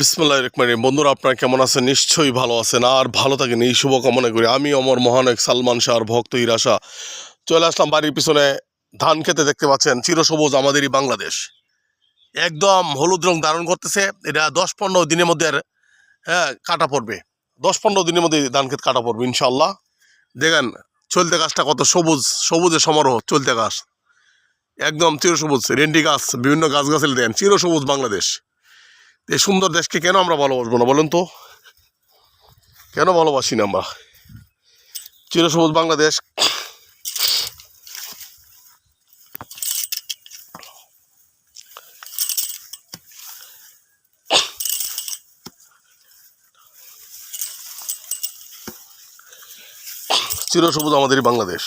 বিসমুল্লাহ রহমান বন্ধুরা, আপনারা কেমন আছেন? নিশ্চয়ই ভালো আছেন। আর ভালো থাকেন, এই শুভকামনা করি। আমি অমর মহানায়ক সালমান শাহর ভক্ত ইরাশা চলে আসলাম বাড়ির পিছনে ধান খেতে, দেখতে পাচ্ছেন চিরসবুজ আমাদেরই বাংলাদেশ। একদম হলুদ রং ধারণ করতেছে। এটা দশ পনেরো দিনের মধ্যে হ্যাঁ কাটা পড়বে। দশ পনেরো দিনের মধ্যে ধান ক্ষেত কাটা পড়বে ইনশাল্লাহ দেখেন, চলতে গাছটা কত সবুজ, সবুজের সমারোহ, চলতে গাছ। একদম চিরসবুজ রেন্ডি গাছ, বিভিন্ন গাছ গাছালি দেন চিরসবুজ বাংলাদেশ। এই সুন্দর দেশকে কেন আমরা ভালোবাসবো না বলেন তো? কেন ভালোবাসি না আমরা? চিরসবুজ বাংলাদেশ। চিরসবুজ আমাদেরই বাংলাদেশ।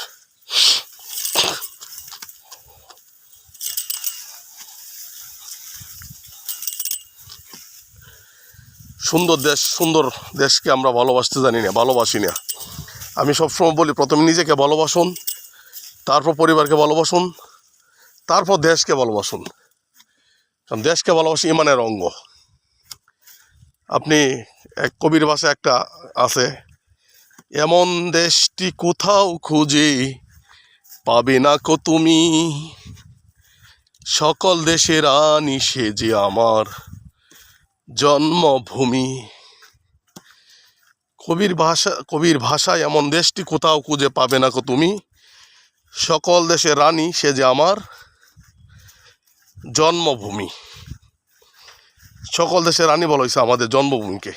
সুন্দর দেশ, সুন্দর দেশকে আমরা ভালোবাসতে জানি না, ভালোবাসি না। আমি সবসময় বলি, প্রথমে নিজেকে ভালোবাসুন, তারপর পরিবারকে ভালোবাসুন, তারপর দেশকে ভালোবাসুন। কারণ দেশকে ভালোবাসি ইমানের অঙ্গ। আপনি এক কবির ভাষায় একটা আছে, এমন দেশটি কোথাও খুঁজে পাবে না কো তুমি। সকল দেশের আনি সে যে আমার। জন্মভূমি। কবির ভাষা, কবির ভাষায় এমন দেশটি কোথাও খুঁজে পাবে না কো তুমি। সকল দেশের রানী, সে যে আমার জন্মভূমি। সকল দেশের রানী বলা হয়েছে আমাদের জন্মভূমিকে।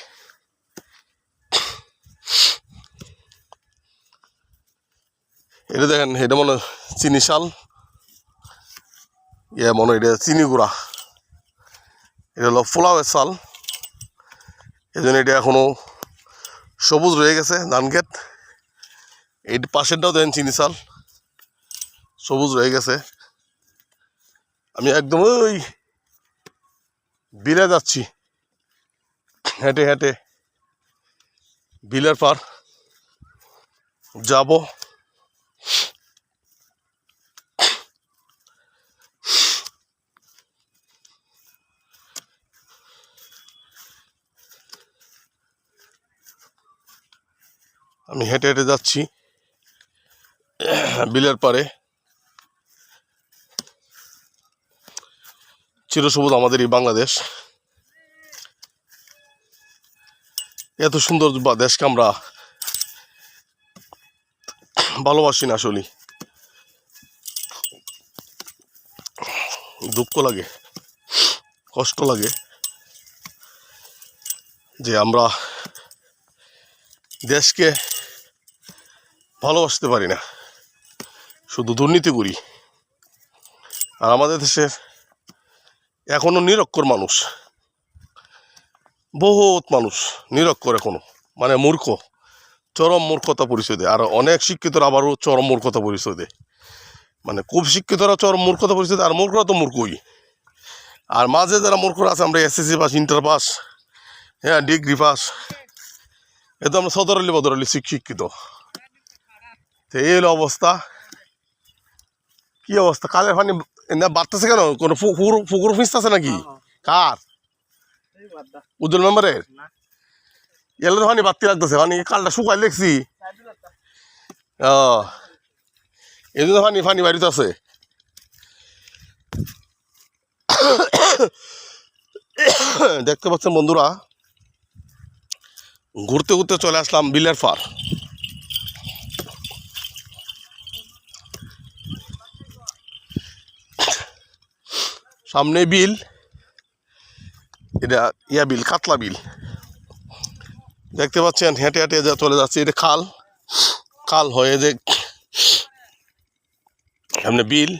এটা দেখেন, এটা মনে চিনি শাল। ইয়ে মনে এটা চিনি গুঁড়া। এটা হলো ফোলাওয়ের চাল এই জন্য এটা এখনও সবুজ রয়ে গেছে, ধান ক্ষেত। এই পাশেরটাও দেন চিনি চাল, সবুজ রয়ে গেছে। আমি একদম ওই বিলে যাচ্ছি, হেঁটে হেঁটে। বিলের পার যাব। আমি হেঁটে হেঁটে যাচ্ছি বিলের পারে চিরসবুজ আমাদের এই বাংলাদেশ। এত সুন্দর বা- দেশকে আমরা ভালোবাসি না আসলে দুঃখ লাগে, কষ্ট লাগে যে আমরা দেশকে ভালোবাসতে পারি না। শুধু দুর্নীতি করি। আর আমাদের দেশের এখনও নিরক্ষর মানুষ। বহুত মানুষ নিরক্ষর এখনও। মানে মূর্খ। চরম মূর্খতা পরিচয় দেয়। আর অনেক শিক্ষিতরা আবারও চরম মূর্খতা পরিচয় দেয়। মানে খুব শিক্ষিতরা চরম মূর্খতা পরিচয় দেয়। আর মূর্খরা তো মূর্খই। আর মাঝে যারা মূর্খরা আছে, আমরা এসএসসি পাস ইন্টার পাস হ্যাঁ ডিগ্রি পাস এ তো আমরা সদর আলী, বদর আলী শিক্ষিত। তো এই হলো অবস্থা। কি অবস্থা? কালের পানি না বাড়তেছে কেন? কোনো পুকুর পুকুর ফিসতেছে নাকি? কার? উজ্জ্বল মেম্বারের? এলে তো পানি বাড়তি লাগতেছে পানি কালটা শুকাই লেখছি। ও। এই জন্য পানি পানি বাড়িতে আছে। দেখতে পাচ্ছেন বন্ধুরা ঘুরতে ঘুরতে চলে আসলাম বিলের পার সামনে বিল। এটা ইয়া বিল, কাতলা বিল। দেখতে পাচ্ছেন, হেঁটে হেঁটে যা চলে যাচ্ছে, এটা খাল। খাল হয়ে যে সামনে বিল।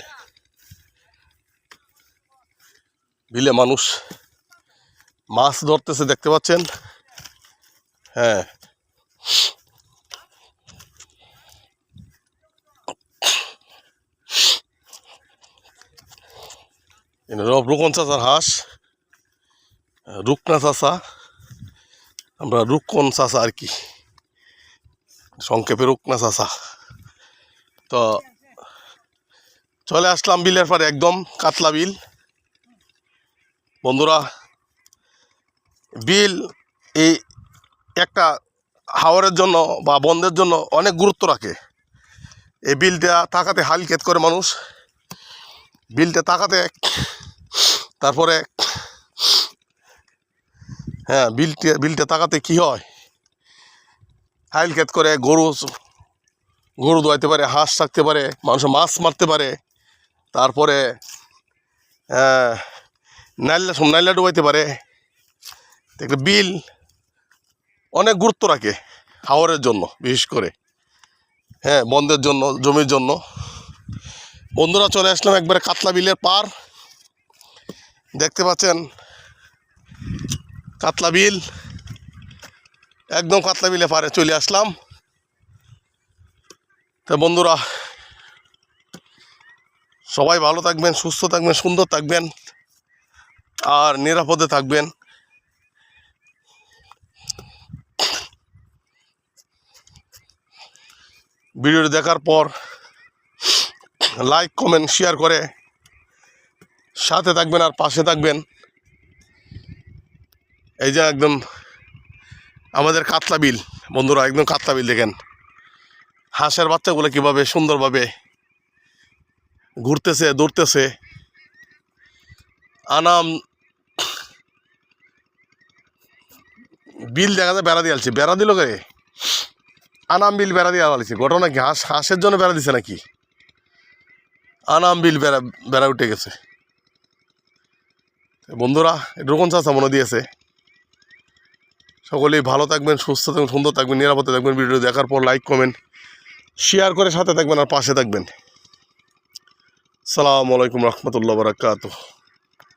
বিলে মানুষ মাছ ধরতেছে, দেখতে পাচ্ছেন? হ্যাঁ। রুকন চাচার হাঁস রুকনা চাচা, আমরা রুকন চাচা আর কি? সংক্ষেপে রুকনা চাচা। তো, চলে আসলাম বিলের পারে একদম কাতলা বিল। বন্ধুরা, বিল এই একটা হাওয়ারের জন্য বা বন্ধের জন্য অনেক গুরুত্ব রাখে। এই বিলটা তাকাতে হাল হালকেত করে মানুষ। বিলটা তাকাতে তারপরে হ্যাঁ বিলটা বিলটা তাকাতে কি হয়? হাইলকেত করে গরু গরু দোয়াইতে পারে, হাঁস থাকতে পারে, মানুষ মাছ মারতে পারে, তারপরে নাইলা নাইলা ডুবাইতে পারে। একটা বিল অনেক গুরুত্ব রাখে হাওয়ারের জন্য, বিশেষ করে হ্যাঁ বন্ধের জন্য, জমির জন্য। বন্ধুরা চলে আসলাম একবারে কাতলা বিলের পার দেখতে পাচ্ছেন? কাতলা বিল। একদম কাতলা বিলে পারে, চলে আসলাম। তা বন্ধুরা, সবাই ভালো থাকবেন, সুস্থ থাকবেন, সুন্দর থাকবেন, আর নিরাপদে থাকবেন। ভিডিওটি দেখার পর, লাইক, কমেন্ট, শেয়ার করে সাথে থাকবেন আর পাশে থাকবেন। এই যে একদম আমাদের কাতলা বিল। বন্ধুরা, একদম কাতলা বিল দেখেন। হাঁসের বাচ্চাগুলো কীভাবে সুন্দরভাবে ঘুরতেছে, দৌড়তেছে। আনাম বিল দেখা যায় বেড়া দিয়ে আলছে বেড়া দিল কে? আনাম বিল বেড়া দিয়ে আলছে ঘটনা কি? হাঁস হাঁসের জন্য বেড়া দিছে নাকি? আনাম বিল বেড়া বেড়া উঠে গেছে। বন্ধুরা রোকন চাষা মনে দিয়েছে। সকলেই ভালো থাকবেন, সুস্থ থাকবেন, সুন্দর থাকবেন, নিরাপদে থাকবেন। ভিডিও দেখার পর লাইক কমেন্ট শেয়ার করে সাথে থাকবেন আর পাশে থাকবেন। সালামু আলাইকুম রহমতুল্লাহ বারাকাতুহ।